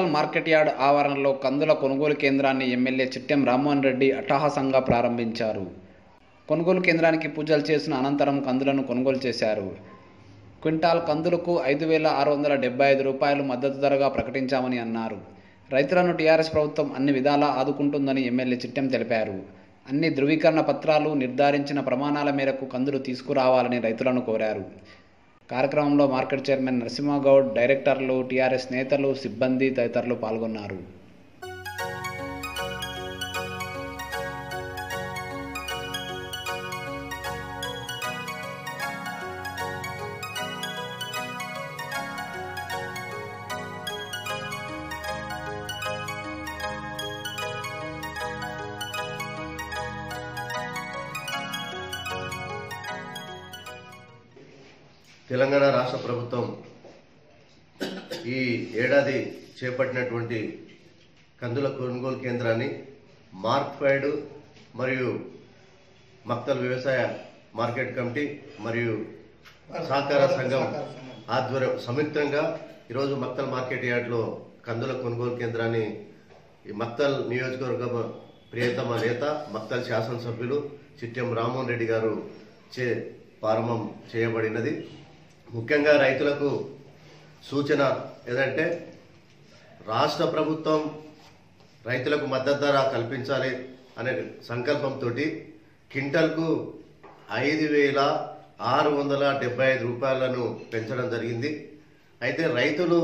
Market yard ఆవరణలో కందుల కొనుగోలు కేంద్రాన్ని ఎమ్మెల్యే చిట్టెం రామ్మోహన్ రెడ్డి అట్టహాసంగా ప్రారంభించారు. కొనుగోలు కేంద్రానికి పూజలు చేసిన అనంతరం కందులను కొనుగోలు చేశారు. క్వింటాల్ కందులకు ఐదు వేల ఆరు వందల డెబ్బై ఐదు రూపాయలు మద్దతు ధరగా ప్రకటించామని అన్నారు. రైతులను టీఆర్ఎస్ ప్రభుత్వం అన్ని విధాలా ఆదుకుంటుందని ఎమ్మెల్యే చిట్టెం తెలిపారు. అన్ని ధృవీకరణ పత్రాలు నిర్ధారించిన ప్రమాణాల మేరకు కందులు తీసుకురావాలని రైతులను కోరారు. కార్యక్రమంలో మార్కెట్ చైర్మన్ నరసింహగౌడ్ డైరెక్టర్లు టీఆర్ఎస్ నేతలు సిబ్బంది తదితరులు పాల్గొన్నారు. తెలంగాణ రాష్ట్ర ప్రభుత్వం ఈ ఏడాది చేపట్టినటువంటి కందుల కొనుగోలు కేంద్రాన్ని మార్క్ఫైడ్ మరియు మక్తల్ వ్యవసాయ మార్కెట్ కమిటీ మరియు సహకార సంఘం ఆధ్వర్యం సంయుక్తంగా ఈరోజు మక్తల్ మార్కెట్ యార్డ్లో కందుల కొనుగోలు కేంద్రాన్ని ఈ మక్తల్ నియోజకవర్గ ప్రియతమ నేత మక్తల్ శాసనసభ్యులు చిట్టెం రామ్మోహన్ రెడ్డి గారు చే ప్రారంభం చేయబడినది. ముఖ్యంగా రైతులకు సూచన ఏదంటే రాష్ట్ర ప్రభుత్వం రైతులకు మద్దతు ధర కల్పించాలి అనే సంకల్పంతో క్వింటల్కు ఐదు వేల ఆరు వందల డెబ్బై ఐదు రూపాయలను పెంచడం జరిగింది. అయితే రైతులు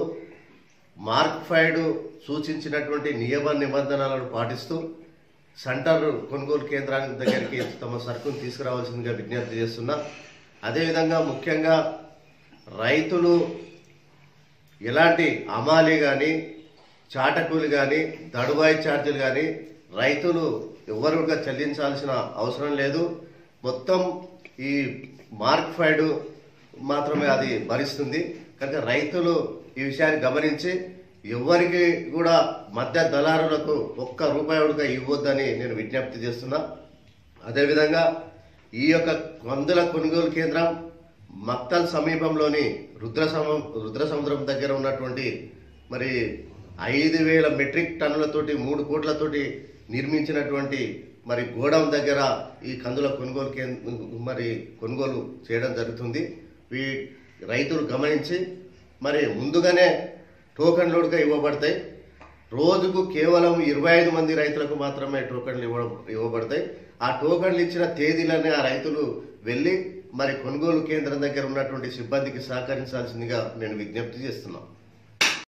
మార్క్ఫైడ్ సూచించినటువంటి నియమ నిబంధనలను పాటిస్తూ సెంటర్ కొనుగోలు కేంద్రానికి దగ్గరికి తమ సరుకును తీసుకురావాల్సిందిగా విజ్ఞప్తి చేస్తున్నా. అదేవిధంగా ముఖ్యంగా రైతులు ఎలాంటి అమాలి కానీ చాటకూలు కానీ దడుబాయి ఛార్జీలు కానీ రైతులు ఎవరు కూడా చెల్లించాల్సిన అవసరం లేదు. మొత్తం ఈ మార్క్ ఫైడ్ మాత్రమే అది భరిస్తుంది. కనుక రైతులు ఈ విషయాన్ని గమనించి ఎవరికి కూడా మధ్య దళారులకు ఒక్క రూపాయి కూడా ఇవ్వద్దని నేను విజ్ఞప్తి చేస్తున్నా. అదేవిధంగా ఈ యొక్క మందుల కొనుగోలు కేంద్రం మక్తల్ సమీపంలోని రుద్ర సమ రుద్ర సముద్రం దగ్గర ఉన్నటువంటి మరి ఐదు వేల మెట్రిక్ టన్నులతోటి మూడు కోట్లతోటి నిర్మించినటువంటి మరి గోడౌన్ దగ్గర ఈ కందుల కొనుగోలు కేంద్ర మరి కొనుగోలు చేయడం జరుగుతుంది. వీ రైతులు గమనించి మరి ముందుగానే టోకన్ లోడ్గా ఇవ్వబడతాయి. రోజుకు కేవలం ఇరవై ఐదు మంది రైతులకు మాత్రమే టోకన్లు ఇవ్వ ఇవ్వబడతాయి. ఆ టోకన్లు ఇచ్చిన తేదీలనే ఆ రైతులు వెళ్ళి మరి కొనుగోలు కేంద్రం దగ్గర ఉన్నటువంటి సిబ్బందికి సహకరించాల్సిందిగా నేను విజ్ఞప్తి చేస్తున్నాను